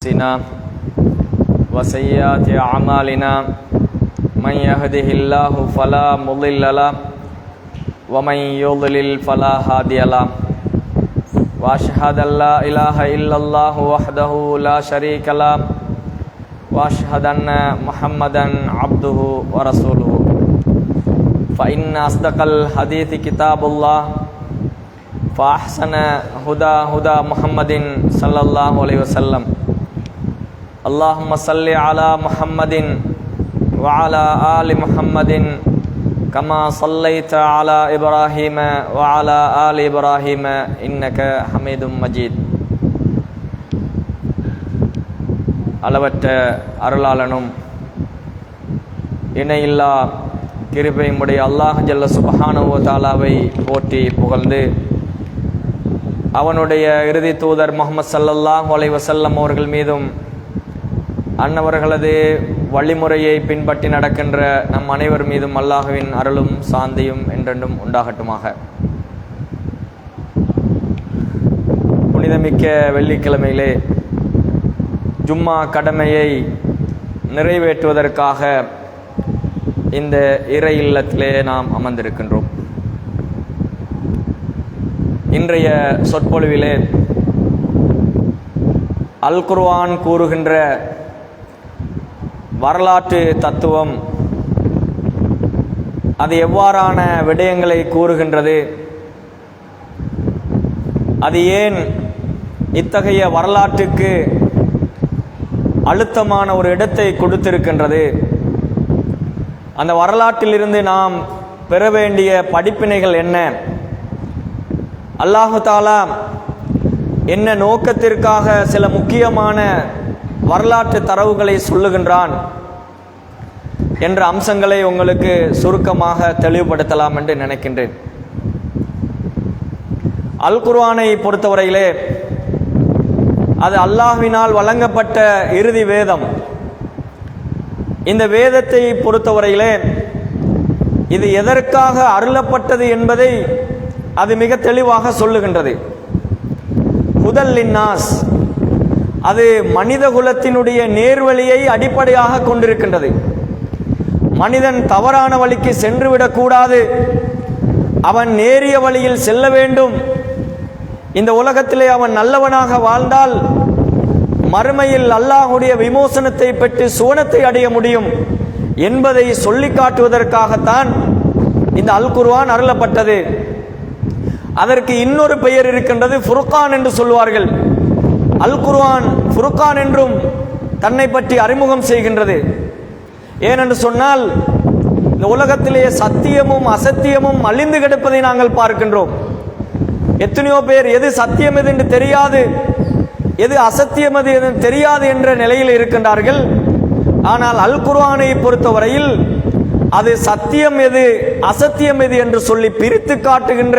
أنفسنا وسيئات أعمالنا من يهده الله فلا مضل له ومن يضلل فلا هادي له وأشهد أن لا إله إلا الله وحده لا شريك له وأشهد أن محمدا عبده ورسوله. فإن أصدق الحديث كتاب الله فأحسن هدى هدى محمد صلى الله عليه وسلم. اللهم صل على محمد وعلى آل محمد كما صليت على إبراهيم وعلى آل إبراهيم إنك حميد مجيد அளவற்ற அருளாளனும் இணையில்லா கிருபையுடைய அல்லாஹ் ஜல்ல சுபஹானுவ தாலாவை போற்றி புகழ்ந்து அவனுடைய இறுதி தூதர் முகமது சல்லல்லாஹ் அலை வசல்லம் அவர்கள் மீதும் அன்னவர்களது வழிமுறையை பின்பற்றி நடக்கின்ற நம் அனைவர் மீதும் அல்லாஹுவின் அருளும் சாந்தியும் என்றென்றும் உண்டாகட்டுமாக. புனிதமிக்க வெள்ளிக்கிழமையிலே ஜும்மா கடமையை நிறைவேற்றுவதற்காக இந்த இறை இல்லத்திலே நாம் அமர்ந்திருக்கின்றோம். இன்றைய சொற்பொழிவிலே அல் குர்வான் கூறுகின்ற வரலாற்று தத்துவம் அது எவ்வாறான விடயங்களை கூறுகின்றது அது ஏன் இத்தகைய வரலாற்றுக்கு அழுத்தமான ஒரு இடத்தை கொடுத்திருக்கின்றது? அந்த வரலாற்றிலிருந்து நாம் பெற வேண்டிய படிப்பினைகள் என்ன? அல்லாஹு தாலா என்ன நோக்கத்திற்காக சில முக்கியமான வரலாற்று தரவுகளை சொல்லுகின்றான் என்ற அம்சங்களை உங்களுக்கு சுருக்கமாக தெளிவுபடுத்தலாம் என்று நினைக்கின்றேன். அல் குர்வானை பொறுத்தவரையிலே அது அல்லாஹ்வினால் வழங்கப்பட்ட இறுதி வேதம். இந்த வேதத்தை பொறுத்தவரையிலே இது எதற்காக அருளப்பட்டது என்பதை அது மிக தெளிவாக சொல்லுகின்றது. முதல்லின்னாஸ் அது மனித குலத்தினுடைய நேர்வழியை அடிப்படையாக கொண்டிருக்கின்றது. மனிதன் தவறான வழிக்கு சென்றுவிடக்கூடாது அவன் நேரிய வழியில் செல்ல வேண்டும். இந்த உலகத்திலே அவன் நல்லவனாக வாழ்ந்தால் மறுமையில் அல்லாஹுடைய விமோசனத்தை பெற்று சுவனத்தை அடைய முடியும் என்பதை சொல்லி காட்டுவதற்காகத்தான் இந்த அல் குர்வான் அருளப்பட்டது. அதற்கு இன்னொரு பெயர் இருக்கின்றது ஃபுர்கான் என்று சொல்வார்கள் அல் குர்ஆன் ஃபுர்கான் என்றும் தன்னை பற்றி அறிமுகம் செய்கின்றது. ஏனென்று சொன்னால் இந்த உலகத்திலேயே சத்தியமும் அசத்தியமும் அழிந்து கிடப்பதை நாங்கள் பார்க்கின்றோம். எத்தனையோ பேர் எது சத்தியம் எது என்று தெரியாது எது அசத்தியம் எது என்று தெரியாது என்ற நிலையில் இருக்கின்றார்கள். ஆனால் அல் குர்ஆனை பொறுத்தவரையில் அது சத்தியம் எது அசத்தியம் எது என்று சொல்லி பிரித்து காட்டுகின்ற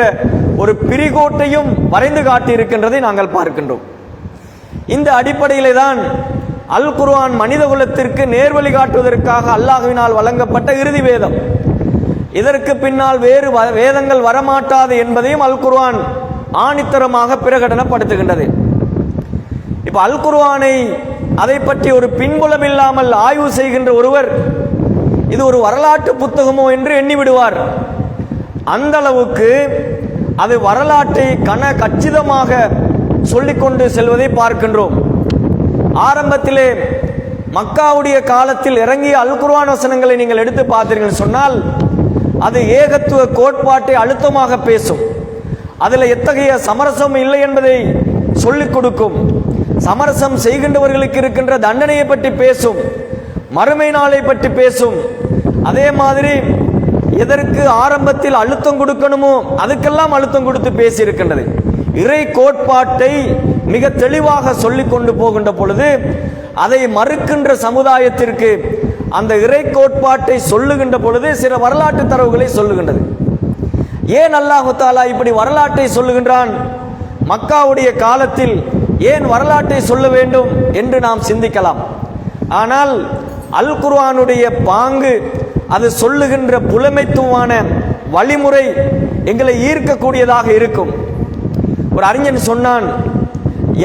ஒரு பிரிகோட்டையும் வரைந்து காட்டி இருக்கின்றதை நாங்கள் பார்க்கின்றோம். இந்த அடிப்படையிலே தான் அல் குர்ஆன் மனித குலத்திற்கு நேர்வழி காட்டுவதற்காக அல்லாஹுவினால் வழங்கப்பட்ட இறுதி வேதம். இதற்கு பின்னால் வேறு வேதங்கள் வரமாட்டாது என்பதையும் அல் குர்ஆன் ஆணித்தரமாக பிரகடனப்படுத்துகின்றது. இப்ப அல் குர்ஆனை அதை பற்றி ஒரு பின்புலம் இல்லாமல் ஆய்வு செய்கின்ற ஒருவர் இது ஒரு வரலாற்று புத்தகமோ என்று எண்ணிவிடுவார். அந்த அளவுக்கு அது வரலாற்றை கன கச்சிதமாக சொல்லிக்கொண்டு செல்வதை பார்க்கின்றோம். ஆரம்பத்திலே மக்காவுடைய காலத்தில் இறங்கிய அல் வசனங்களை நீங்கள் எடுத்து பார்த்தீர்கள் சொன்னால் அது ஏகத்துவ கோட்பாட்டை அழுத்தமாக பேசும். அதில் எத்தகைய சமரசம் இல்லை என்பதை சொல்லிக் கொடுக்கும். சமரசம் செய்கின்றவர்களுக்கு இருக்கின்ற தண்டனையை பற்றி பேசும். மறுமை நாளை பற்றி பேசும். அதே மாதிரி எதற்கு ஆரம்பத்தில் அழுத்தம் கொடுக்கணுமோ அதுக்கெல்லாம் அழுத்தம் கொடுத்து பேசியிருக்கின்றது. இறை கோட்பாட்டை மிக தெளிவாக சொல்லிக் கொண்டு போகின்ற பொழுது அதை மறுக்கின்ற சமுதாயத்திற்கு அந்த இறை கோட்பாட்டை சொல்லுகின்ற பொழுது சில வரலாற்று தரவுகளை சொல்லுகின்றது. ஏன் அல்லாஹாலா இப்படி வரலாற்றை சொல்லுகின்றான்? மக்காவுடைய காலத்தில் ஏன் வரலாற்றை சொல்ல வேண்டும் என்று நாம் சிந்திக்கலாம். ஆனால் அல் குர்ஆனுடைய பாங்கு அது சொல்லுகின்ற புலமைத்துவமான வழிமுறை எங்களை ஈர்க்கக்கூடியதாக இருக்கும். ஒரு அறிஞன் சொன்னான்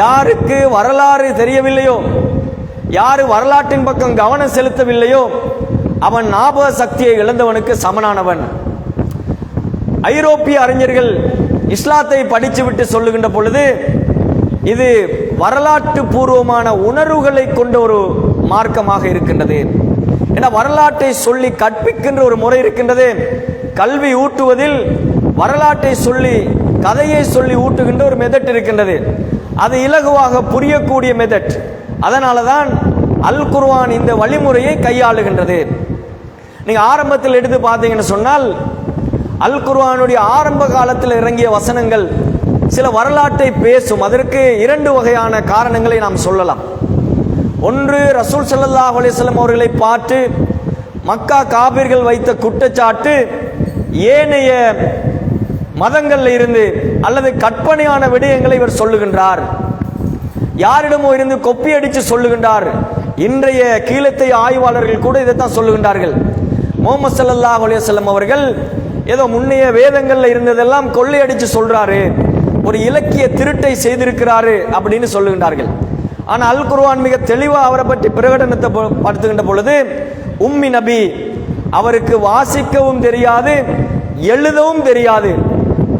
யாருக்கு வரலாறு தெரியவில்லையோ யாரு வரலாற்றின் பக்கம் கவனம் செலுத்தவில்லையோ அவன் ஞாபக சக்தியை இழந்தவனுக்கு சமனானவன். ஐரோப்பிய அறிஞர்கள் இஸ்லாத்தை படித்துவிட்டு சொல்லுகின்ற பொழுது இது வரலாற்று பூர்வமான உணர்வுகளை கொண்ட ஒரு மார்க்கமாக இருக்கின்றது. என வரலாற்றை சொல்லி கற்பிக்கின்ற ஒரு முறை இருக்கின்றது. கல்வி ஊட்டுவதில் வரலாற்றை சொல்லி கதையை சொல்லி ஊட்டுகின்ற ஒரு மெதட் இருக்கின்றது. அது இலகுவாக புரியக்கூடிய மெதட். அதனால தான் அல் குர்வான் இந்த வழிமுறையை கையாளுகின்றது. நீங்க ஆரம்பத்தில் எடுத்து பார்த்தீங்கன்னு சொன்னால் அல் குர்வானுடைய ஆரம்ப காலத்தில் இறங்கிய வசனங்கள் சில வரலாற்றை பேசும். அதற்கு இரண்டு வகையான காரணங்களை நாம் சொல்லலாம். ஒன்று ரசூல் சல்லா அலிஸ்லம் அவர்களை பார்த்து மக்கா காபிர்கள் வைத்த குற்றச்சாட்டு ஏனைய மதங்களில் இருந்து அல்லது கற்பனையான விடயங்களை இவர் சொல்லுகின்றார். யாரிடமோ இருந்து கொப்பி அடித்து சொல்லுகின்றார். இன்றைய கீழத்தை ஆய்வாளர்கள் கூட இதைத்தான் சொல்லுகின்றார்கள். முகமது சல்லாஹ் அலையம் அவர்கள் ஏதோ முன்னைய வேதங்களில் இருந்ததெல்லாம் கொள்ளை அடித்து சொல்கிறாரு ஒரு இலக்கிய திருட்டை செய்திருக்கிறாரு அப்படின்னு சொல்லுகின்றார்கள். ஆனால் அல் குருவான் மிக தெளிவாக அவரை பற்றி பிரகடனத்தை படுத்துகின்ற பொழுது உம்மி நபி அவருக்கு வாசிக்கவும் தெரியாது எழுதவும் தெரியாது.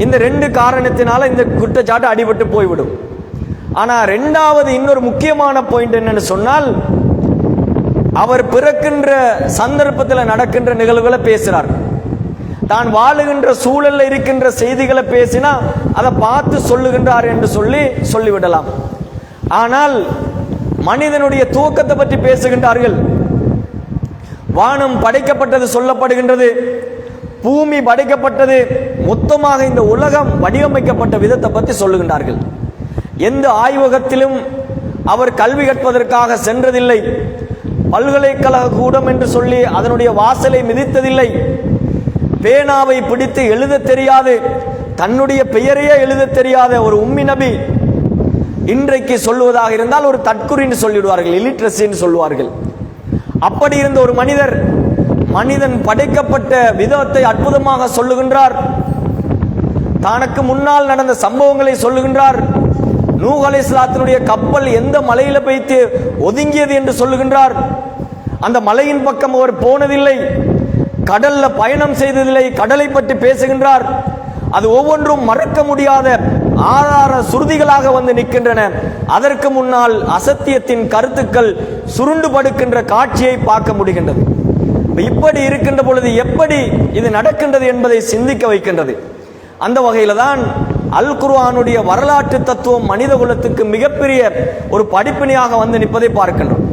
இந்த ரெண்டு காரணத்தினால இந்த குற்றச்சாட்டு அடிபட்டு போய்விடும். ஆனால் ரெண்டாவது இன்னொரு முக்கியமான பாயிண்ட் என்னன்னு சொன்னால் அவர் பிறக்கின்ற சந்தர்ப்பத்தில் நடக்கின்ற நிகழ்வுகளை பேசுகிறார் தான் வாழுகின்ற சூழலில் இருக்கின்ற செய்திகளை பேசினா அதை பார்த்து சொல்லுகின்றார் என்று சொல்லி சொல்லிவிடலாம். ஆனால் மனிதனுடைய தூக்கத்தை பற்றி பேசுகின்றார்கள். வானம் படைக்கப்பட்டது சொல்லப்படுகின்றது. பூமி படைக்கப்பட்டது மொத்தமாக இந்த உலகம் வடிவமைக்கப்பட்ட விதத்தை பற்றி சொல்லுகின்றார்கள். எந்த ஆய்வகத்திலும் அவர் கல்வி கற்பதற்காக சென்றதில்லை. பல்கலைக்கழக கூடம் என்று சொல்லி அதனுடைய வாசலை மிதித்ததில்லை. பேனாவை பிடித்து எழுத தெரியாது. தன்னுடைய பெயரையே எழுத தெரியாத ஒரு உம்மி நபி இன்றைக்கு சொல்லுவதாக இருந்தால் ஒரு தற்குறின்னு சொல்லிவிடுவார்கள் இலிட்ரஸின்னு சொல்லுவார்கள். அப்படி இருந்த ஒரு மனிதர் மனிதன் படைக்கப்பட்ட விதத்தை அற்புதமாக சொல்லுகின்றார். தனக்கு முன்னால் நடந்த சம்பவங்களை சொல்லுகின்றார். நூஹ் அலைஹிஸ்ஸலாத்தினுடைய கப்பல் எந்த மலையில வைத்து ஒதுங்கியது என்று சொல்லுகின்றார். அந்த மலையின் பக்கம் அவர் போனதில்லை. கடல்ல பயணம் செய்ததில்லை. கடலை பற்றி பேசுகின்றார். அது ஒவ்வொன்றும் மறக்க முடியாத ஆதார சுருதிகளாக வந்து நிற்கின்றன. அதற்கு முன்னால் அசத்தியத்தின் கருத்துக்கள் சுருண்டு படுக்கின்ற காட்சியை பார்க்க முடிகின்றது. இப்படி இருக்கின்ற பொழுது எப்படி இது நடக்கின்றது என்பதை சிந்திக்க வைக்கின்றது? அந்த வகையில் தான் அல் குர்வானுடைய வரலாற்று தத்துவம் மனித குலத்துக்கு மிகப்பெரிய ஒரு படிப்பினையாக வந்து நிற்பதை பார்க்கின்றோம்.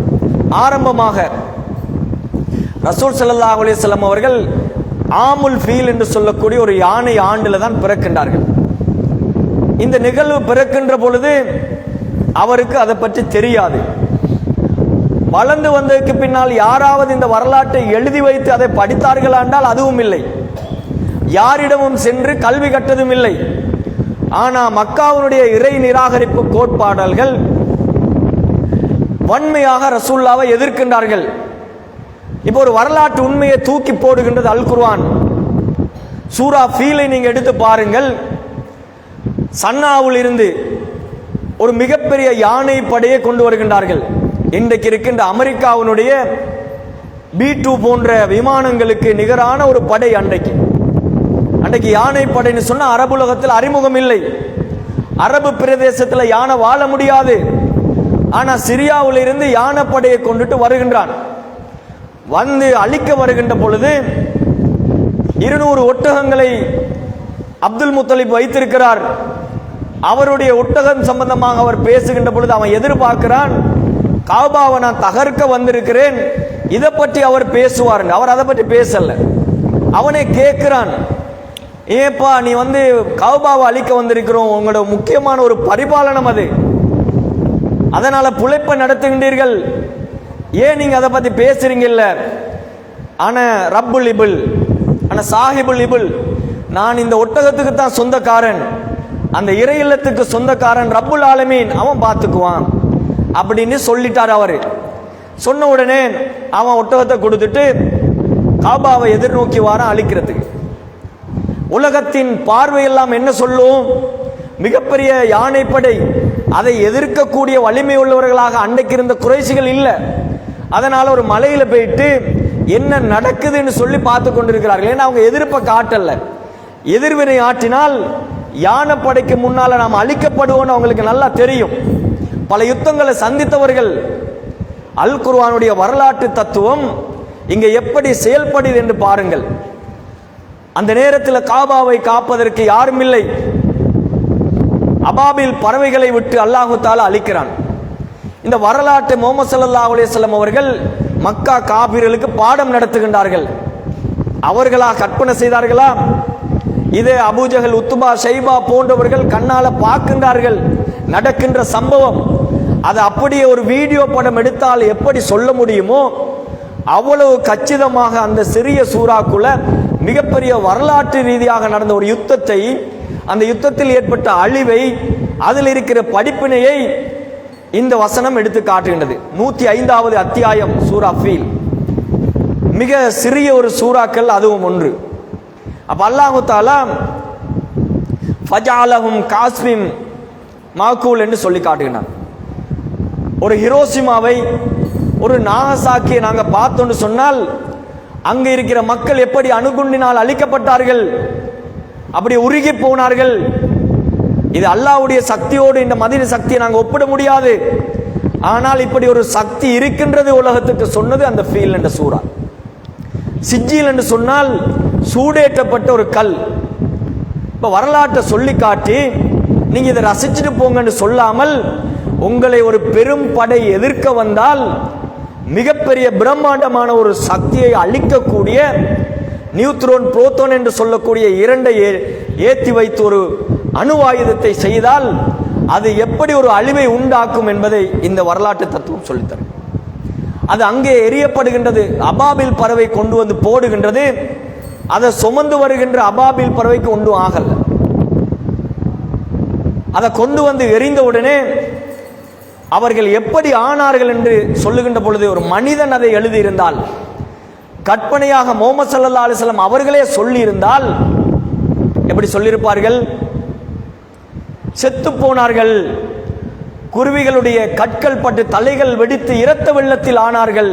ஆரம்பமாக ரசூல் சல்லா அலைஹி அவர்கள் ஆமுல் ஃபீல் என்று சொல்லக்கூடிய ஒரு யானை ஆண்டில் தான் பிறக்கின்றார்கள். இந்த நிகழ்வு பிறக்கின்ற பொழுது அவருக்கு அதை பற்றி தெரியாது. வளர்ந்து வந்ததுக்கு பின்னால் யாராவது இந்த வரலாற்றை எழுதி வைத்து அதை படித்தார்கள் என்றால் அதுவும் இல்லை. யாரிடமும் சென்று கல்வி கற்றதும் இல்லை. ஆனால் மக்காவினுடைய இறை நிராகரிப்பு கோட்பாடல்கள் வன்மையாக ரசூல்லாவை எதிர்க்கின்றார்கள். இப்போ ஒரு வரலாற்று உண்மையை தூக்கி போடுகின்றது அல் குர்வான் சூரா ஃபீலை நீங்கள் எடுத்து பாருங்கள். சன்னாவில் இருந்து ஒரு மிகப்பெரிய யானை படையை கொண்டு வருகின்றார்கள். இன்றைக்கு இருக்கின்ற அமெரிக்காவினுடைய பி டூ போன்ற விமானங்களுக்கு நிகரான ஒரு படை அன்றைக்கு. அன்றைக்கு யானை படைன்னு சொன்னா அரபுலகத்தில் அறிமுகம் இல்லை. அரபு பிரதேசத்தில் யானை வாழ முடியாது. ஆனால் சிரியாவில் இருந்து யானை படையை கொண்டுட்டு வருகின்றான். வந்து அழிக்க வருகின்ற பொழுது இருநூறு ஒட்டகங்களை அப்துல் முத்தலிப் வைத்திருக்கிறார். அவருடைய ஒட்டகம் சம்பந்தமாக அவர் பேசுகின்ற பொழுது அவன் எதிர்பார்க்கிறான் காபாவை நான் தகர்க்க வந்திருக்கிறேன். இதை பற்றி அவர் பேசுவார் அவர் அதை பற்றி பேசல. அவனை கேட்கிறான் ஏப்பா நீ வந்து கௌபாவை அழிக்க வந்திருக்கிறோம். உங்களோட முக்கியமான ஒரு பரிபாலனம் அது. அதனால புழைப்பை நடத்துகின்றீர்கள். ஏன் நீங்க அதை பத்தி பேசுறீங்கல்ல? ஆனா ரப்புல் இபுல். ஆனா சாஹிபுல் இபுல். நான் இந்த ஒட்டகத்துக்கு தான் சொந்தக்காரன். அந்த இறை இல்லத்துக்கு சொந்தக்காரன் ரப்புல் ஆலமீன். அவன் பார்த்துக்குவான். அப்படின்னு சொல்லிட்டார் அவரு. சொன்ன உடனே அவன் ஒட்டகத்தை கொடுத்துட்டு காபாவை எதிர்நோக்கி வாரம் அழிக்கிறதுக்கு. உலகத்தின் பார்வையெல்லாம் என்ன சொல்லும்? மிகப்பெரிய யானைப்படை. அதை எதிர்க்கக்கூடிய வலிமை உள்ளவர்களாக அன்றைக்கு இருந்த குறைசிகள் இல்லை. அதனால் ஒரு மலையில் போயிட்டு என்ன நடக்குதுன்னு சொல்லி பார்த்து கொண்டிருக்கிறார்கள். ஏன்னா அவங்க எதிர்ப்பை காட்டல. எதிர்வினை ஆற்றினால் யானை படைக்கு நாம் அழிக்கப்படுவோம்னு அவங்களுக்கு நல்லா தெரியும். பல யுத்தங்களை சந்தித்தவர்கள் அல் குர்வானுடைய வரலாற்று தத்துவம் இங்கே எப்படி செயல்படுது என்று பாருங்கள். அந்த நேரத்தில் காபாவை காப்பதற்கு யாரும் இல்லை. அபாபில் பறவைகளை விட்டு அல்லாஹு தாலா அழிக்கிறான். இந்த வரலாற்றை முகமது சல்லா அலைஹி அவர்கள் மக்கா காபிர்களுக்கு பாடம் நடத்துகின்றார்கள். அவர்களா கற்பனை செய்தார்களா? இதே அபூஜகல் உத்துபா ஷைபா போன்றவர்கள் கண்ணால பார்க்கின்றார்கள். நடக்கின்ற சம்பவம் அது அப்படியே ஒரு வீடியோ படம் எடுத்தால் எப்படி சொல்ல முடியுமோ அவ்வளவு கச்சிதமாக அந்த சிறிய சூறாக்குள்ள மிகப்பெரிய வரலாற்று ரீதியாக நடந்த ஒரு யுத்தத்தை அந்த யுத்தத்தில் ஏற்பட்ட அழிவை அதில் இருக்கிற படிப்பினையை இந்த வசனம் எடுத்து காட்டுகின்றது. நூத்தி ஐந்தாவது அத்தியாயம் சூரா ஃபீல். மிக சிறிய ஒரு சூறாக்கள் அதுவும் ஒன்று. அப்ப அல்லாஹு தாலா ஃபஜாலஹும் காஸ்மிம் மாக்கூல் என்று சொல்லி காட்டுகிறான் ஒரு ஹிரோசிமாவை ஒரு நாகசாக்கியை நாங்கள் பார்த்தோம்னு சொன்னால் அங்கே இருக்கிற மக்கள் எப்படி அணுகுண்டினால் அழிக்கப்பட்டார்கள் அப்படி உருகி போனார்கள். இது அல்லாவுடைய சக்தியோடு இந்த மதின சக்தியை நாங்கள் ஒப்பிட முடியாது. ஆனால் இப்படி ஒரு சக்தி இருக்கின்றது உலகத்துக்கு சொன்னது அந்த ஃபீல் என்ற சூறா. சிஜில் என்று சொன்னால் சூடேற்றப்பட்ட ஒரு கல். இப்போ வரலாற்றை சொல்லி காட்டி நீங்கள் இதை ரசிச்சுட்டு போங்கன்னு சொல்லாமல் உங்களை ஒரு பெரும் படை எதிர்க்க வந்தால் மிகப்பெரிய பிரம்மாண்டமான ஒரு சக்தியை அழிக்கக்கூடிய நியூத்ரோன் புரோத்தோன் என்று சொல்லக்கூடிய இரண்டை ஏ- வைத்து ஒரு அணு ஆயுதத்தை செய்தால் அது எப்படி ஒரு அழிவை உண்டாக்கும் என்பதை இந்த வரலாற்று தத்துவம் சொல்லித்தரும். அது அங்கே எரியப்படுகின்றது அபாபில் பறவை கொண்டு வந்து போடுகின்றது அதை சுமந்து வருகின்ற அபாபில் பறவைக்கு ஒன்றும் ஆகல. அதை கொண்டு வந்து எரிந்தவுடனே அவர்கள் எப்படி ஆனார்கள் என்று சொல்லுகின்ற பொழுது ஒரு மனிதன் அதை எழுதியிருந்தால் கற்பனையாக முகமது சல்லா அலைஹி அவர்களே சொல்லியிருந்தால் எப்படி சொல்லியிருப்பார்கள்? செத்து போனார்கள் குருவிகளுடைய கற்கள் பட்டு தலைகள் வெடித்து இரத்த வெள்ளத்தில் ஆனார்கள்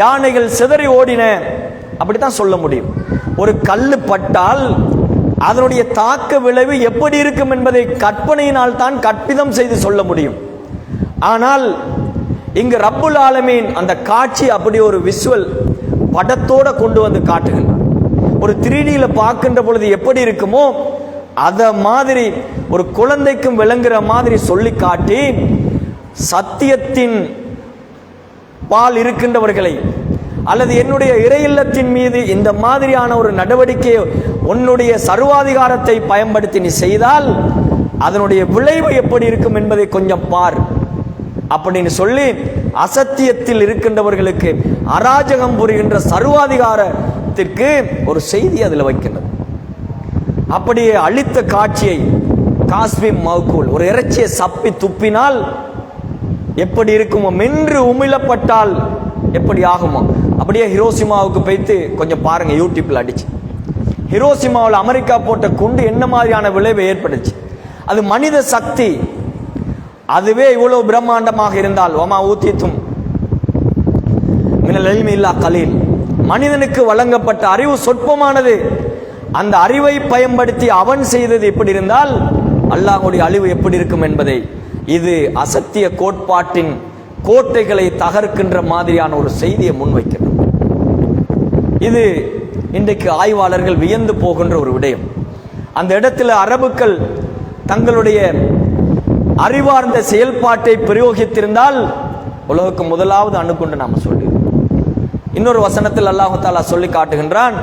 யானைகள் சிதறி ஓடின அப்படித்தான் சொல்ல முடியும். ஒரு கல்லு பட்டால் அதனுடைய தாக்க விளைவு எப்படி இருக்கும் என்பதை கற்பனையினால் தான் கற்பிதம் செய்து சொல்ல முடியும். ஆனால் இங்கு ரப்புல் ஆலமீன் அந்த காட்சி அப்படி ஒரு விஷுவல் படத்தோட கொண்டு வந்து காட்டுகின்றார். ஒரு த்ரீடியில பார்க்கின்ற பொழுது எப்படி இருக்குமோ அத மாதிரி ஒரு குழந்தைக்கும் விளங்குற மாதிரி சொல்லி காட்டி சத்தியத்தின் பால் இருக்கின்றவர்களை அல்லது என்னுடைய இறையில்லத்தின் மீது இந்த மாதிரியான ஒரு நடவடிக்கை உன்னுடைய சர்வாதிகாரத்தை பயன்படுத்தி நீ செய்தால் அதனுடைய விளைவு எப்படி இருக்கும் என்பதை கொஞ்சம் பார். அப்படின்னு சொல்லி அசத்தியத்தில் இருக்கின்றவர்களுக்கு அராஜகம் புரிகின்ற சர்வாதிகாரத்திற்கு ஒரு செய்தி அதில் வைக்கின்றது. அப்படியே அழித்த காட்சியை காஸ்மிம் மவுக்குள் ஒரு இறைச்சியை சப்பி துப்பினால் எப்படி இருக்குமோ மென்று உமிழப்பட்டால் எப்படி ஆகுமோ அப்படியே ஹிரோசிமாவுக்கு போய்த்து கொஞ்சம் பாருங்க யூடியூப்ல அடிச்சு. ஹிரோசிமாவில் அமெரிக்கா போட்ட குண்டு என்ன மாதிரியான விளைவை ஏற்படுச்சு அது மனித சக்தி அதுவே இவ்வளவு பிரம்மாண்டமாக இருந்தால் ஒமா ஊத்தித்தும். மினல் இல்மி இல்லா கலீல். மனிதனுக்கு வழங்கப்பட்ட அறிவு சொற்பமானது. அந்த அறிவை பயன்படுத்தி அவன் செய்தது எப்படி இருந்தால் அல்லாஹுடைய அழிவு எப்படி இருக்கும் என்பதை. இது அசத்திய கோட்பாட்டின் கோட்டைகளை தகர்க்கின்ற மாதிரியான ஒரு செய்தியை முன்வைக்கிறது. இது இன்றைக்கு ஆய்வாளர்கள் வியந்து போகின்ற ஒரு விடயம். அந்த இடத்துல அரபுக்கள் தங்களுடைய அறிவார்ந்த செயல்பாட்டை பிரயோகித்திருந்தால் உலகுக்கு முதலாவது அணுகுண்டு நாம சொல்லி இன்னொரு வசனத்தில் அல்லாஹாலா சொல்லி காட்டுகின்றான்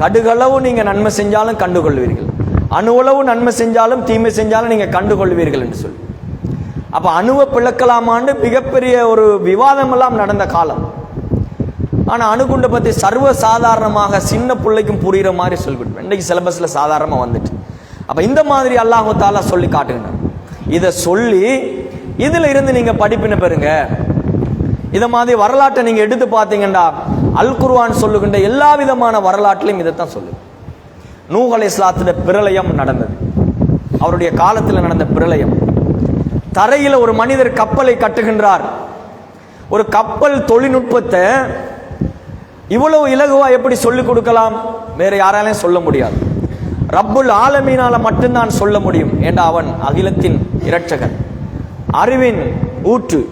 கடுகளவு நீங்க நன்மை செஞ்சாலும் கண்டுகொள்வீர்கள். அணுவளவு நன்மை செஞ்சாலும் தீமை செஞ்சாலும் நீங்க கண்டுகொள்வீர்கள் என்று சொல்லி. அப்ப அணுவை பிளக்கலாமான்னு மிகப்பெரிய ஒரு விவாதம் எல்லாம் நடந்த காலம். ஆனா அணுகுண்டை பத்தி சர்வ சாதாரணமாக சின்ன பிள்ளைக்கும் புரியுற மாதிரி சொல்லிவிடுவேன். இன்னைக்கு சிலபஸ்ல சாதாரணமா வந்துட்டு. அப்ப இந்த மாதிரி அல்லாஹு தாலா சொல்லி காட்டுகின்றான். இதை சொல்லி இதில் இருந்து நீங்கள் படிப்பினை பெறுங்க. இதை மாதிரி வரலாற்றை நீங்கள் எடுத்து பார்த்தீங்கன்னா அல் குர்வான் சொல்லுகின்ற எல்லா விதமான வரலாற்றிலையும் இதைத்தான் சொல்லு நூகலை இஸ்லாத்தில் பிரளயம் நடந்தது. அவருடைய காலத்தில் நடந்த பிரளயம். தரையில் ஒரு மனிதர் கப்பலை கட்டுகின்றார். ஒரு கப்பல் தொழில்நுட்பத்தை இவ்வளவு இலகுவா எப்படி சொல்லிக் கொடுக்கலாம்? வேற யாராலையும் சொல்ல முடியாது. ரப்புல் ஆலமீனால மட்டும்தான் சொல்ல முடியும் ஏண்டா அவன் அகிலத்தின் இரட்சகன். அறிவின் ஊற்று.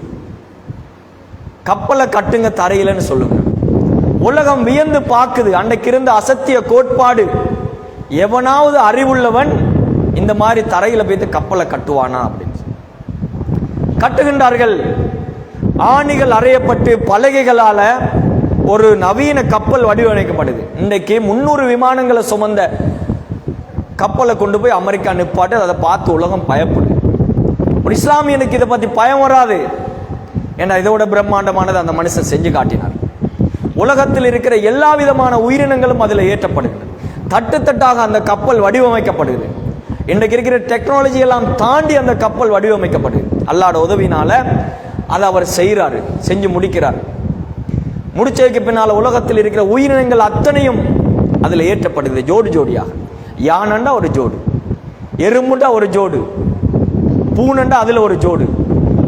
கப்பலை கட்டுங்க தரையிலன்னு சொல்லுங்க. உலகம் வியந்து பார்க்குது. அன்னைக்கு இருந்த அசத்திய கோட்பாடு. எவனாவது அறிவுள்ளவன் இந்த மாதிரி தரையில போய்த்து கப்பலை கட்டுவானா அப்படின்னு கட்டுகின்றார்கள். ஆணிகள் அறையப்பட்டு பலகைகளால ஒரு நவீன கப்பல் வடிவமைக்கப்படுது. இன்றைக்கு முன்னூறு விமானங்களை சுமந்த கப்பலை கொண்டு போய் அமெரிக்கா நிப்பாட்டு அதை பார்த்து உலகம் பயப்படும். ஒரு இஸ்லாமியனுக்கு இதை பற்றி பயம் வராது. ஏன்னா இதோட பிரம்மாண்டமானது அந்த மனுஷன் செஞ்சு காட்டினார். உலகத்தில் இருக்கிற எல்லா விதமான உயிரினங்களும் அதில் ஏற்றப்படுகிறது. தட்டு தட்டாக அந்த கப்பல் வடிவமைக்கப்படுகிறது. இன்றைக்கு இருக்கிற டெக்னாலஜி எல்லாம் தாண்டி அந்த கப்பல் வடிவமைக்கப்படுது அல்லாட உதவினால அதை அவர் செய்கிறாரு செஞ்சு முடிக்கிறார். முடிச்சதுக்கு பின்னால் உலகத்தில் இருக்கிற உயிரினங்கள் அத்தனையும் அதில் ஏற்றப்படுது ஜோடி ஜோடியாக. யானண்டா ஒரு ஜோடு எறும்புண்டா ஒரு ஜோடு பூனண்டா அதில் ஒரு ஜோடு.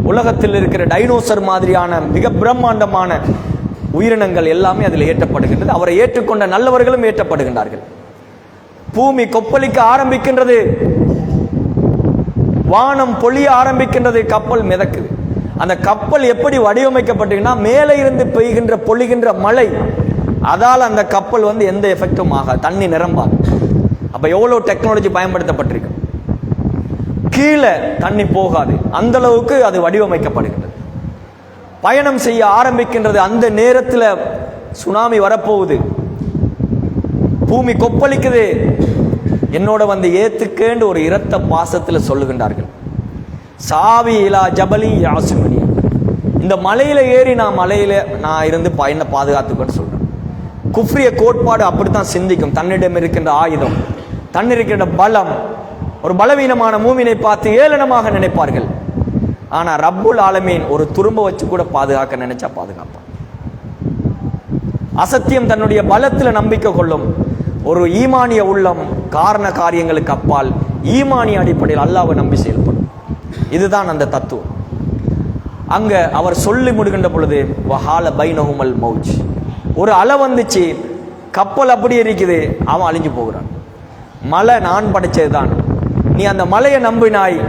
உலகத்தில் இருக்கிற டைனோசர் மாதிரியான மிக பிரம்மாண்டமான உயிரினங்கள் எல்லாமே அதில் ஏற்றப்படுகின்றது. அவரை ஏற்றுக்கொண்ட நல்லவர்களும் ஏற்றப்படுகின்றார்கள். பூமி கொப்பளிக்க ஆரம்பிக்கின்றது. வானம் பொழிய ஆரம்பிக்கின்றது. கப்பல் மிதக்குது. அந்த கப்பல் எப்படி வடிவமைக்கப்பட்டீங்கன்னா மேலே இருந்து பெய்கின்ற பொழிகின்ற மழை அதால் அந்த கப்பல் வந்து எந்த எஃபெக்டும் ஆகாது. தண்ணி நிரம்பாது. அப்போ எவ்வளோ டெக்னாலஜி பயன்படுத்தப்பட்டிருக்கு? கீழே தண்ணி போகாது. அந்த அளவுக்கு அது வடிவமைக்கப்படுகின்றது பயணம் செய்ய ஆரம்பிக்கின்றது அந்த நேரத்தில் சுனாமி வரப்போகுது. பூமி கொப்பளிக்குது. என்னோட வந்து ஏத்துக்கேண்டு ஒரு இரத்த பாசத்தில் சொல்லுகின்றார்கள். சாவி இலா ஜபலி யாசுமணி இந்த மலையில ஏறி நான் மலையில நான் இருந்து பயனை பாதுகாத்துக்கன்னு சொல்றேன். குஃப்ரிய கோட்பாடு அப்படித்தான் சிந்திக்கும். தன்னிடம் இருக்கின்ற ஆயுதம். தன்னிருக்கிற பலம் ஒரு பலவீனமான மூமினை பார்த்து ஏளனமாக நினைப்பார்கள். ஆனால் ரப்புல் ஆலமீன் ஒரு துரும்ப வச்சு கூட பாதுகாக்க நினைச்சா பாதுகாப்பான். அசத்தியம் தன்னுடைய பலத்தில் நம்பிக்கை கொள்ளும். ஒரு ஈமானிய உள்ளம் காரண காரியங்களுக்கு அப்பால் ஈமானிய அடிப்படையில் அல்லாவை நம்பி செயல்படும். இதுதான் அந்த தத்துவம். அங்க அவர் சொல்லி முடிகின்ற பொழுது வஹால பைனஹுமல் மௌஜ். ஒரு அலை வந்துச்சு கப்பல் அப்படியே இருக்குது அவன் அழிஞ்சு போகிறான். மலை நான் படைச்சதுதான். நீ அந்த மலையை நம்பினாய்.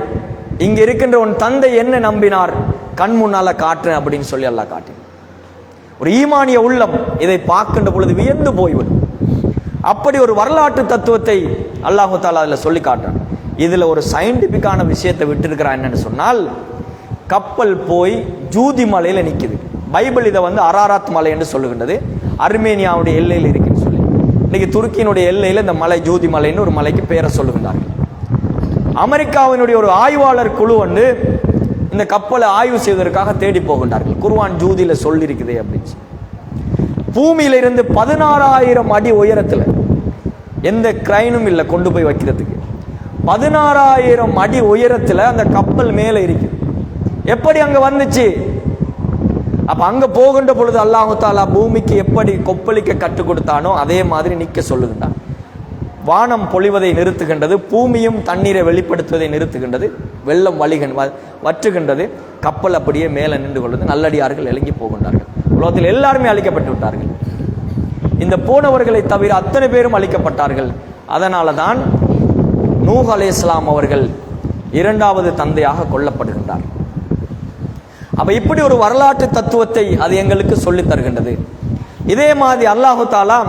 இங்க இருக்கின்ற உன் தந்தை என்ன நம்பினார்? கண் முன்னால காட்டு அப்படின்னு சொல்லி அல்லாஹ் காட்டினான். ஒரு ஈமானிய உள்ளம் இதை பார்க்கின்ற பொழுது வியந்து போய்விடும். அப்படி ஒரு வரலாற்று தத்துவத்தை அல்லாஹு தாலா அதில் சொல்லி காட்டுறான். இதில் ஒரு சயின்டிஃபிக்கான விஷயத்தை விட்டுருக்கிறான் என்னன்னு சொன்னால் கப்பல் போய் ஜூதி மலையில் நிற்குது பைபிள் இதை வந்து அராராத் மலை என்று சொல்லுகின்றது. அர்மேனியாவுடைய எல்லையில் இன்றைக்கி இன்னைக்கு துருக்கியினுடைய எல்லையில் இந்த மலை ஜூதி மலைன்னு ஒரு மலைக்கு பேரை சொல்லுகின்றார்கள் அமெரிக்காவினுடைய ஒரு ஆய்வாளர் குழு வந்து இந்த கப்பலை ஆய்வு செய்வதற்காக தேடி போகின்றார்கள். குர்வான் ஜூதியில் சொல்லியிருக்குதே அப்படின்னு சொல்லி. இருந்து பதினாறாயிரம் அடி உயரத்தில் எந்த கிரைனும் இல்லை கொண்டு போய் வைக்கிறதுக்கு. பதினாறாயிரம் அடி உயரத்தில் அந்த கப்பல் மேலே இருக்குது எப்படி அங்கே வந்துச்சு? அப்ப அங்க போகின்ற பொழுது அல்லாஹு தாலா பூமிக்கு எப்படி கொப்பளிக்க கற்றுக் கொடுத்தானோ அதே மாதிரி நிக்க சொல்லுகின்றான் வானம் பொழிவதை நிறுத்துகின்றது பூமியும் தண்ணீரை வெளிப்படுத்துவதை நிறுத்துகின்றது வெள்ளம் வழிகன் வ- வற்றுகின்றது கப்பல் அப்படியே மேலே நின்று கொள்வது நல்லடியார்கள் இறங்கி போகின்றார்கள். உலகத்தில் எல்லாருமே அழிக்கப்பட்டு விட்டார்கள். இந்த போனவர்களை தவிர அத்தனை பேரும் அழிக்கப்பட்டார்கள். அதனால தான் நூஹ் இஸ்லாம் அவர்கள் இரண்டாவது தந்தையாக கொல்லப்படுகிறார். அப்ப இப்படி ஒரு வரலாற்று தத்துவத்தை அது எங்களுக்கு சொல்லித் தருகின்றது. இதே மாதிரி அல்லாஹு தாலா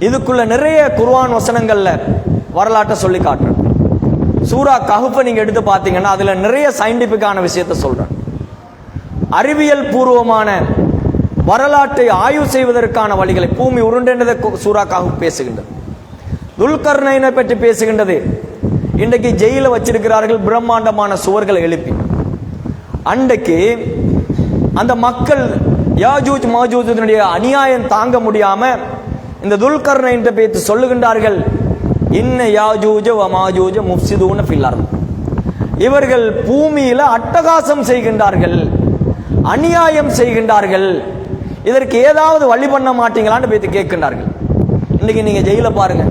இதுக்குள்ள நிறைய குர்வான் வசனங்கள்ல வரலாற்றை சொல்லி காட்டுறேன். சூரா ககுப்பை நீங்க எடுத்து பார்த்தீங்கன்னா அதுல நிறைய சயின்டிபிக்கான விஷயத்தை சொல்றேன். அறிவியல் பூர்வமான வரலாற்றை ஆய்வு செய்வதற்கான வழிகளை பூமி உருண்டென்றதை கு- சூரா பேசுகின்றது. துல்கர்ணைனை பற்றி பேசுகின்றது. இன்றைக்கு ஜெயில வச்சிருக்கிறார்கள் பிரம்மாண்டமான சுவர்களை எழுப்பி. அன்றைக்கு அந்த மக்கள் யாஜூஜ் மாஜூஜினுடைய அநியாயம் தாங்க முடியாம இந்த துல்கர்ணை பேத்து சொல்லுகின்றார்கள். இன்ன யாஜூஜ வ மாஜூஜ முஃப்சிதூன ஃபில் இவர்கள் பூமியில அட்டகாசம் செய்கின்றார்கள். அநியாயம் செய்கின்றார்கள். இதற்கு ஏதாவது வழி பண்ண மாட்டீங்களான்னு பேத்து கேட்கின்றார்கள். இன்னைக்கு நீங்க ஜெயில பாருங்க.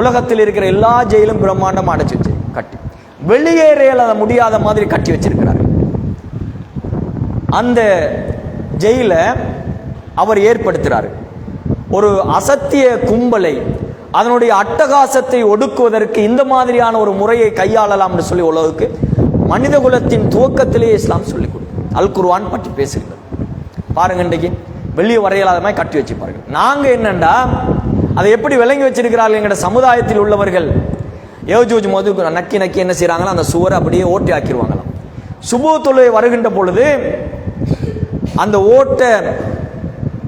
உலகத்தில் இருக்கிற எல்லா ஜெயிலும் பிரம்மாண்டம் அடைச்சிச்சு கட்டி. வெளியேறையில் அதை முடியாத மாதிரி கட்டி வச்சிருக்கிறார்கள். அந்த ஜெயில அவர் ஏற்படுத்துகிறார் ஒரு அசத்திய கும்பலை அதனுடைய அட்டகாசத்தை ஒடுக்குவதற்கு இந்த மாதிரியான ஒரு முறையை கையாளலாம்னு சொல்லி உலகுக்கு மனித குலத்தின் துவக்கத்திலேயே இஸ்லாம் சொல்லிக் கொடுக்கும் அல் குர்வான் பற்றி பேசுகிறது. பாருங்க இன்றைக்கு வெளியே வரையலாத மாதிரி கட்டி வச்சுப்பாருங்க நாங்கள் என்னண்டா அதை எப்படி விளங்கி வச்சிருக்கிறார்கள் எங்கட சமுதாயத்தில் உள்ளவர்கள்? ஏஜூஜ் மோது நக்கி நக்கி என்ன செய்கிறாங்களோ அந்த சுவரை அப்படியே ஓட்டி ஆக்கிடுவாங்களாம் சுபு தொழுவை வருகின்ற பொழுது அந்த ஓட்டை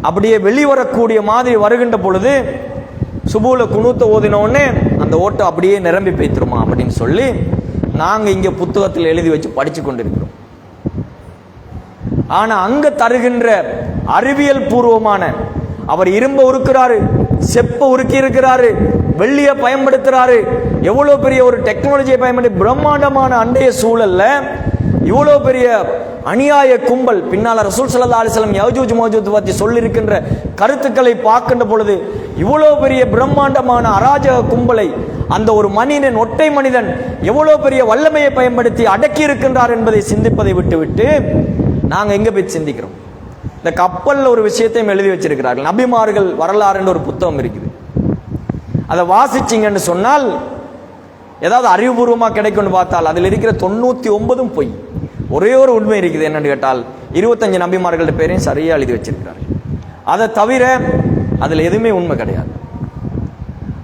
அப்படியே வெளிவரக்கூடிய மாதிரி வருகின்ற பொழுது சுபுல குணூத்த ஓதினோடனே அந்த ஓட்டை அப்படியே நிரம்பி பெய்த்துருமா அப்படின்னு சொல்லி நாங்கள் இங்கே புத்தகத்தில் எழுதி வச்சு படித்து கொண்டிருக்கிறோம். ஆனால் அங்க தருகின்ற அறிவியல் பூர்வமான அவர் இரும்ப உருக்கிறாரு செப்ப உருக்கி இருக்கிறாரு வெள்ளியை பயன்படுத்துறாரு எவ்வளோ பெரிய ஒரு டெக்னாலஜியை பயன்படுத்தி பிரம்மாண்டமான அண்டைய சூழல்ல இவ்வளோ பெரிய அநியாய கும்பல். பின்னால் ரசூல் சல்லா அலைஹி யவஜூஜ் யஜூஜ் மௌஜூத் பற்றி சொல்லியிருக்கின்ற கருத்துக்களை பார்க்கின்ற பொழுது இவ்வளோ பெரிய பிரம்மாண்டமான அராஜக கும்பலை அந்த ஒரு மனிதன் ஒட்டை மனிதன் எவ்வளோ பெரிய வல்லமையை பயன்படுத்தி அடக்கி இருக்கின்றார் என்பதை சிந்திப்பதை விட்டுவிட்டு நாங்கள் எங்கே போய் சிந்திக்கிறோம்? இந்த கப்பலில் ஒரு விஷயத்தையும் எழுதி வச்சிருக்கிறார்கள். நபிமார்கள் வரலாறுன்ற ஒரு புத்தகம் இருக்குது. அதை வாசிச்சிங்கன்னு சொன்னால் ஏதாவது அறிவுபூர்வமாக கிடைக்கும்னு பார்த்தால் அதில் இருக்கிற தொண்ணூற்றி ஒன்பதும் பொய். ஒரே ஒரு உண்மை இருக்குது என்னன்னு கேட்டால் இருபத்தஞ்சு நம்பிமார்கள்ட்ட பேரையும் சரியாக எழுதி வச்சிருக்கிறார்கள். அதை தவிர அதில் எதுவுமே உண்மை கிடையாது.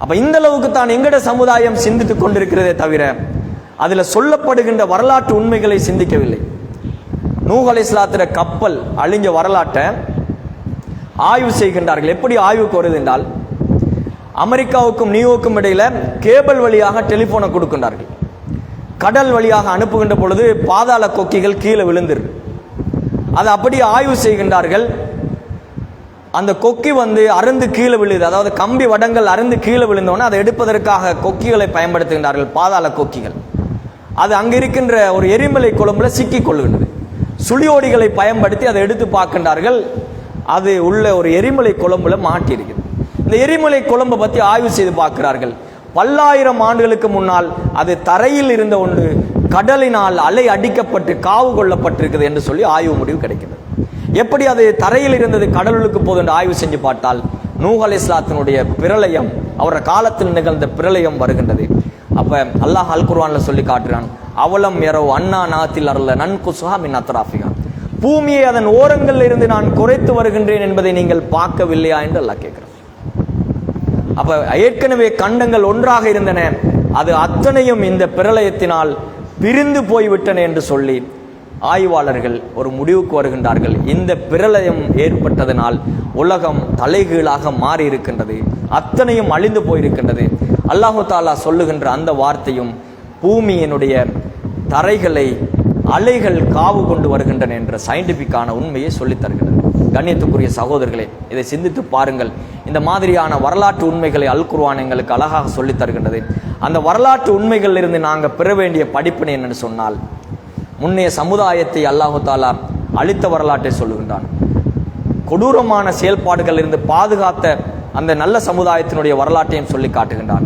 அப்போ இந்த அளவுக்கு தான் எங்கட சமுதாயம் சிந்தித்துக் கொண்டிருக்கிறதே தவிர அதில் சொல்லப்படுகின்ற வரலாற்று உண்மைகளை சிந்திக்கவில்லை. நூகலை அலைஹிஸ்ஸலாத்துடைய கப்பல் அழிஞ்ச வரலாற்றை ஆய்வு செய்கின்றார்கள். எப்படி ஆய்வுக்கு வருது என்றால் அமெரிக்காவுக்கும் நியூயோர்க்கும் இடையில கேபிள் வழியாக டெலிபோனை கொடுக்கின்றார்கள். கடல் வழியாக அனுப்புகின்ற பொழுது பாதாள கொக்கிகள் கீழே விழுந்துரு. அதை அப்படியே ஆய்வு செய்கின்றார்கள். அந்த கொக்கி வந்து அருந்து கீழே விழுது. அதாவது கம்பி வடங்கள் அருந்து கீழே விழுந்தோன்னே அதை எடுப்பதற்காக கொக்கிகளை பயன்படுத்துகின்றார்கள் பாதாள கொக்கிகள். அது அங்கே இருக்கின்ற ஒரு எரிமலை குழம்புல சிக்கிக் கொள்கின்றது சுழியோடிகளை பயன்படுத்தி அதை எடுத்து பார்க்கின்றார்கள். அது உள்ள ஒரு எரிமலை குழம்புல மாட்டியிருக்கிறது. இந்த எரிமலை குழம்பை பற்றி ஆய்வு செய்து பார்க்கிறார்கள். பல்லாயிரம் ஆண்டுகளுக்கு முன்னால் அது தரையில் இருந்த ஒன்று கடலினால் அலை அடிக்கப்பட்டு காவு கொள்ளப்பட்டிருக்குது என்று சொல்லி ஆய்வு முடிவு கிடைக்கிறது எப்படி அது தரையில் இருந்தது கடலுக்கு போது என்று ஆய்வு செஞ்சு பார்த்தால் நூஹ் இஸ்லாத்தினுடைய பிரளயம் அவரோட காலத்தில் நிகழ்ந்த பிரளயம் வருகின்றது. அப்ப அல்லாஹ் அல் குர்வானில் சொல்லி காட்டுறான் அவலம் எரோ அண்ணா நாத்தில் அருள நன்குசுஹா மின் அத்ராஃபிகா பூமியை அதன் ஓரங்களில் இருந்து நான் குறைத்து வருகின்றேன் என்பதை நீங்கள் பார்க்கவில்லையா என்று அல்லாஹ் கேட்கிறான். அப்ப ஏற்கனவே கண்டங்கள் ஒன்றாக இருந்தன. அது அத்தனையும் இந்த பிரளயத்தினால் பிரிந்து போய்விட்டன என்று சொல்லி ஆய்வாளர்கள் ஒரு முடிவுக்கு வருகின்றார்கள். இந்த பிரளயம் ஏற்பட்டதனால் உலகம் தலைகீழாக மாறி இருக்கின்றது அத்தனையும் அழிந்து போயிருக்கின்றது. அல்லாஹு தாலா சொல்லுகின்ற அந்த வார்த்தையும் பூமியினுடைய தரைகளை அலைகள் காவு கொண்டு வருகின்றன என்ற சயின்டிபிக்கான உண்மையை சொல்லித் தருகிறது கண்ணியத்துக்குரிய சகோதரர்களே இதை சிந்தித்து பாருங்கள். இந்த மாதிரியான வரலாற்று உண்மைகளை அல் குர்ஆன் எங்களுக்கு அழகாக சொல்லித் தருகின்றது. அந்த வரலாற்று உண்மைகளிலிருந்து நாங்கள் பெற வேண்டிய படிப்பினை என்னன்னு சொன்னால் முன்னைய சமுதாயத்தை அல்லாஹு தாலா அழித்த வரலாற்றை சொல்லுகின்றான். கொடூரமான செயல்பாடுகளிலிருந்து பாதுகாத்த அந்த நல்ல சமுதாயத்தினுடைய வரலாற்றையும் சொல்லி காட்டுகின்றான்.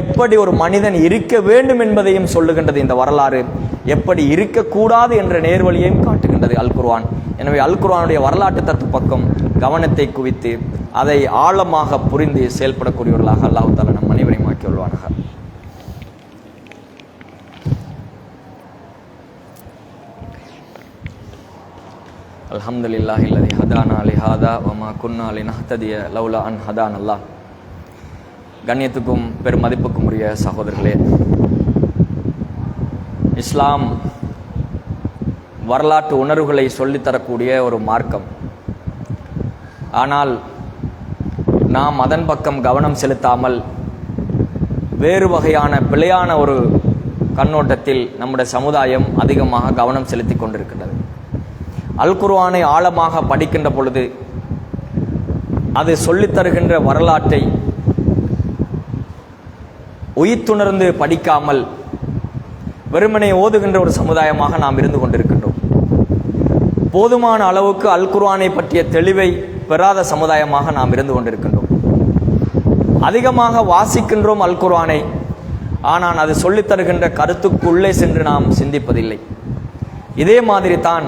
எப்படி ஒரு மனிதன் இருக்க வேண்டும் என்பதையும் சொல்லுகின்றது இந்த வரலாறு. எப்படி இருக்கக்கூடாது என்ற நேர்வழியையும் காட்டுகின்றது அல் குர்ஆன். எனவே அல்குரானுடைய வரலாற்று தத்து பக்கம் கவனத்தை குவித்து அதை ஆழமாக புரிந்து செயல்படக்கூடியவர்களாக அல்லாஹு தாலா நம் அனைவரையும் ஆக்கி வருவார்கள் الحمد لله الذي هدانا لهذا وما كنا لنهتدي لولا أن هدانا الله கண்ணியத்துக்கும் பெரும் மதிப்புக்கும் உரிய சகோதரர்களே இஸ்லாம் வரலாற்று உணர்வுகளை சொல்லித்தரக்கூடிய ஒரு மார்க்கம். ஆனால் நாம் அதன் பக்கம் கவனம் செலுத்தாமல் வேறு வகையான பிழையான ஒரு கண்ணோட்டத்தில் நம்முடைய சமுதாயம் அதிகமாக கவனம் செலுத்தி கொண்டிருக்கின்றது. அல் குர்ஆனை ஆழமாக படிக்கின்ற பொழுது அது சொல்லித் தருகின்ற வரலாற்றை உயிர்த்துணர்ந்து படிக்காமல் வெறுமனை ஓதுகின்ற ஒரு சமுதாயமாக நாம் இருந்து கொண்டிருக்கிறோம். போதுமான அளவுக்கு அல் குர்ஆனை பற்றிய தெளிவை பெறாத சமுதாயமாக நாம் இருந்து கொண்டிருக்கின்றோம். அதிகமாக வாசிக்கின்றோம் அல் குர்ஆனை ஆனால் அது சொல்லித் தருகின்ற கருத்துக்குள்ளே சென்று நாம் சிந்திப்பதில்லை. இதே மாதிரி தான்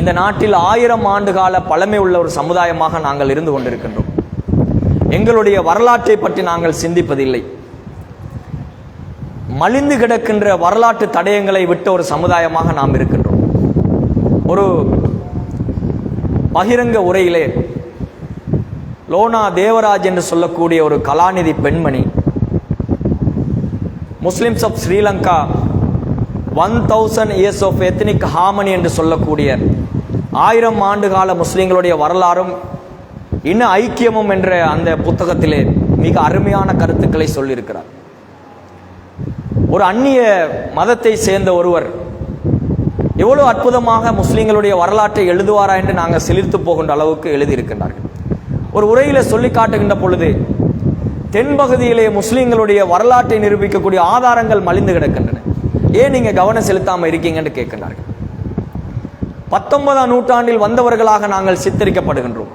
இந்த நாட்டில் ஆயிரம் ஆண்டு கால பழமை உள்ள ஒரு சமுதாயமாக நாங்கள் இருந்து கொண்டிருக்கின்றோம். எங்களுடைய வரலாற்றை பற்றி நாங்கள் சிந்திப்பதில்லை. மலிந்து கிடக்கின்ற வரலாற்று தடயங்களை விட்ட ஒரு சமுதாயமாக நாம் இருக்கின்றோம். ஒரு பகிரங்க உரையிலே லோனா தேவராஜ் என்று சொல்லக்கூடிய ஒரு கலாநிதி பெண்மணி Muslims of Sri Lanka one thousand years of ethnic harmony என்று சொல்லக்கூடிய ஆயிரம் ஆண்டு கால முஸ்லிம்களுடைய வரலாறும் இன ஐக்கியமும் என்ற அந்த புத்தகத்திலே மிக அருமையான கருத்துக்களை சொல்லியிருக்கிறார். ஒரு அந்நிய மதத்தை சேர்ந்த ஒருவர் எவ்வளோ அற்புதமாக முஸ்லீம்களுடைய வரலாற்றை எழுதுவாரா என்று நாங்கள் சிலிர்த்து போகின்ற அளவுக்கு எழுதியிருக்கின்றார்கள். ஒரு உரையில சொல்லி காட்டுகின்ற பொழுது தென்பகுதியிலே முஸ்லீம்களுடைய வரலாற்றை நிரூபிக்கக்கூடிய ஆதாரங்கள் மலிந்து கிடக்கின்றன. ஏன் நீங்க கவனம் செலுத்தாமல் இருக்கீங்கன்னு கேட்கின்றார்கள். பத்தொன்பதாம் நூற்றாண்டில் வந்தவர்களாக நாங்கள் சித்தரிக்கப்படுகின்றோம்.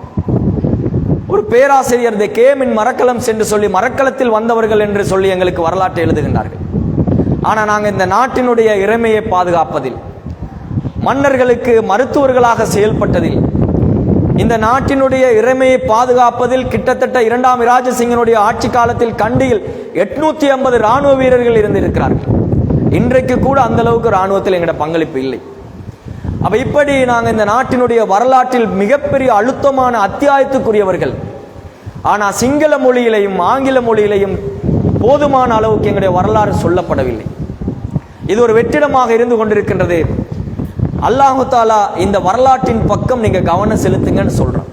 ஒரு பேராசிரியர் தி கேமின் மரக்கலம் சென்று சொல்லி மரக்கலத்தில் வந்தவர்கள் என்று சொல்லி எங்களுக்கு வரலாற்றை எழுதுகின்றார்கள். ஆனால் நாங்கள் இந்த நாட்டினுடைய இறைமையை பாதுகாப்பதில் மன்னர்களுக்கு மருத்துவர்களாக செயல்பட்டதில் இந்த நாட்டினுடைய இறைமையை பாதுகாப்பதில் கிட்டத்தட்ட இரண்டாம் ராஜசிங்கனுடைய ஆட்சி காலத்தில் கண்டியில் எட்நூத்தி ஐம்பது ராணுவ வீரர்கள் இருந்திருக்கிறார்கள். இன்றைக்கு கூட அந்த அளவுக்கு ராணுவத்தில் எங்களோட பங்களிப்பு இல்லை. அப்ப இப்படி நாங்கள் இந்த நாட்டினுடைய வரலாற்றில் மிகப்பெரிய அழுத்தமான அத்தியாயத்துக்குரியவர்கள். ஆனா சிங்கள மொழியிலையும் ஆங்கில மொழியிலையும் போதுமான அளவுக்கு எங்களுடைய வரலாறு சொல்லப்படவில்லை. இது ஒரு வெற்றிடமாக இருந்து கொண்டிருக்கின்றது. அல்லாஹு தாலா இந்த வரலாற்றின் பக்கம் நீங்க கவனம் செலுத்துங்கன்னு சொல்றான்.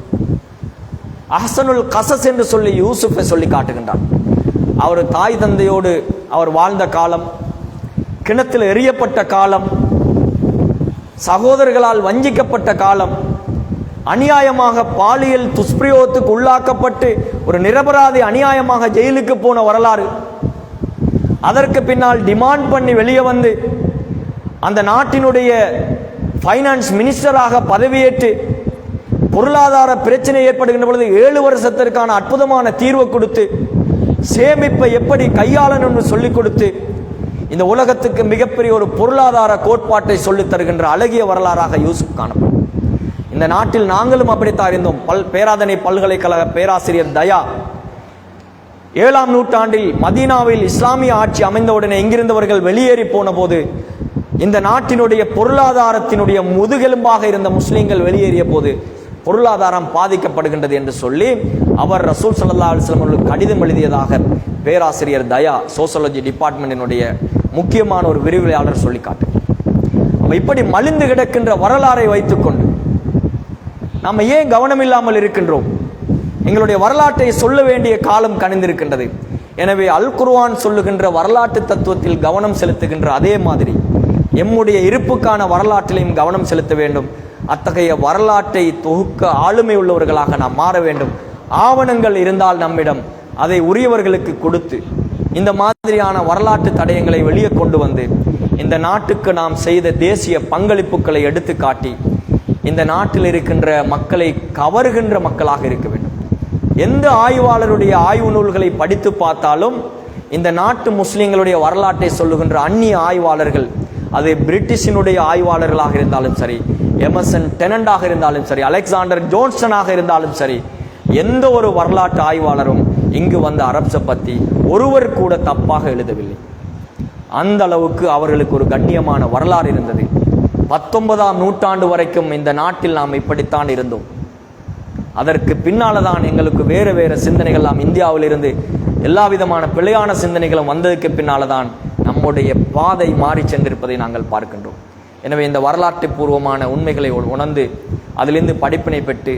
அஹசனுல் கசஸ் என்று சொல்லி யூசுஃபை சொல்லி காட்டுகின்றான். அவர் தாய் தந்தையோடு அவர் வாழ்ந்த காலம் கிணத்தில் எறியப்பட்ட காலம் சகோதரர்களால் வஞ்சிக்கப்பட்ட காலம் அநியாயமாக பாலியல் துஷ்பிரயோகத்துக்கு உள்ளாக்கப்பட்டு ஒரு நிரபராதி அநியாயமாக ஜெயிலுக்கு போன வரலாறு. அதற்கு பின்னால் டிமாண்ட் பண்ணி வெளியே வந்து அந்த நாட்டினுடைய ஃபைனான்ஸ் மினிஸ்டராக பதவியேற்று பொருளாதார பிரச்சனை ஏற்படுகின்ற பொழுது ஏழு வருஷத்திற்கான அற்புதமான தீர்வு கொடுத்து சேமிப்பை எப்படி கையாளணும்னு சொல்லிக் கொடுத்து இந்த உலகத்துக்கு மிகப்பெரிய ஒரு பொருளாதார கோட்பாட்டை சொல்லித் தருகின்ற அழகிய வரலாறாக யூசுப் காணப்படும். இந்த நாட்டில் நாங்களும் அப்படித்தான் இருந்தோம். பல் பேராதனை பல்கலைக்கழக பேராசிரியர் தயா ஏழாம் நூற்றாண்டில் மதீனாவில் இஸ்லாமிய ஆட்சி அமைந்தவுடனே இங்கிருந்தவர்கள் வெளியேறி போன போது இந்த நாட்டினுடைய பொருளாதாரத்தினுடைய முதுகெலும்பாக இருந்த முஸ்லீம்கள் வெளியேறிய போது பொருளாதாரம் பாதிக்கப்படுகின்றது என்று சொல்லி அவர் ரசூல் சல்லா அலுவலம் அவர்களுக்கு கடிதம் எழுதியதாக பேராசிரியர் தயா சோசியாலஜி டிபார்ட்மெண்டினுடைய முக்கியமான ஒரு விரிவுரையாளர் சொல்லி காட்டு இப்படி மலிந்து கிடக்கின்ற வரலாறை வைத்துக்கொண்டு நாம் ஏன் கவனம் இல்லாமல் இருக்கின்றோம்? எங்களுடைய வரலாற்றை சொல்ல வேண்டிய காலம் கணிந்திருக்கின்றது எனவே அல் குர்வான் சொல்லுகின்ற வரலாற்று தத்துவத்தில் கவனம் செலுத்துகின்ற அதே மாதிரி எம்முடைய இருப்புக்கான வரலாற்றிலையும் கவனம் செலுத்த வேண்டும். அத்தகைய வரலாற்றை தொகுக்க ஆளுமை உள்ளவர்களாக நாம் மாற வேண்டும். ஆவணங்கள் இருந்தால் நம்மிடம் அதை உரியவர்களுக்கு கொடுத்து இந்த மாதிரியான வரலாற்று தடயங்களை வெளியே கொண்டு வந்து இந்த நாட்டுக்கு நாம் செய்த தேசிய பங்களிப்புகளை எடுத்து காட்டி இந்த நாட்டில் இருக்கின்ற மக்களை கவருகின்ற மக்களாக இருக்க வேண்டும். எந்த ஆய்வாளருடைய ஆய்வு நூல்களை படித்து பார்த்தாலும் இந்த நாட்டு முஸ்லிம்களுடைய வரலாற்றை சொல்லுகின்ற அந்நிய ஆய்வாளர்கள் அது பிரிட்டிஷினுடைய ஆய்வாளர்களாக இருந்தாலும் சரி எமர்சன் டெனண்டாக இருந்தாலும் சரி அலெக்சாண்டர் ஜோன்சனாக இருந்தாலும் சரி எந்த ஒரு வரலாற்று ஆய்வாளரும் இங்கு வந்த அரப்ஸை பற்றி ஒருவர் கூட தப்பாக எழுதவில்லை. அந்த அளவுக்கு அவர்களுக்கு ஒரு கண்ணியமான வரலாறு இருந்தது. பத்தொன்பதாம் நூற்றாண்டு வரைக்கும் இந்த நாட்டில் நாம் இப்படித்தான் இருந்தோம். அதற்கு பின்னால தான் எங்களுக்கு வேறு வேறு சிந்தனைகள் நாம் இந்தியாவிலிருந்து எல்லா விதமான பிழையான சிந்தனைகளும் வந்ததுக்கு பின்னால தான் நம்முடைய பாதை மாறி சென்றிருப்பதை நாங்கள் பார்க்கின்றோம். எனவே இந்த வரலாற்று பூர்வமான உண்மைகளை உணர்ந்து அதிலிருந்து படிப்பினை பெற்று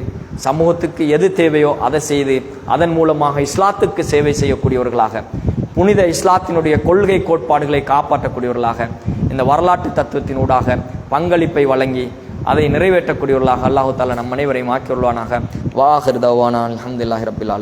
சமூகத்துக்கு எது தேவையோ அதை செய்து அதன் மூலமாக இஸ்லாத்துக்கு சேவை செய்யக்கூடியவர்களாக புனித இஸ்லாத்தினுடைய கொள்கை கோட்பாடுகளை காப்பாற்றக்கூடியவர்களாக இந்த வரலாற்று தத்துவத்தினூடாக பங்களிப்பை வழங்கி அதை நிறைவேற்றக்கூடியவர்களாக அல்லாஹு தாலா நம் அனைவரையும் ஆக்கியுள்ளானாக வாஹிர் தவானா அல்ஹம்துலில்லாஹி ரப்பில்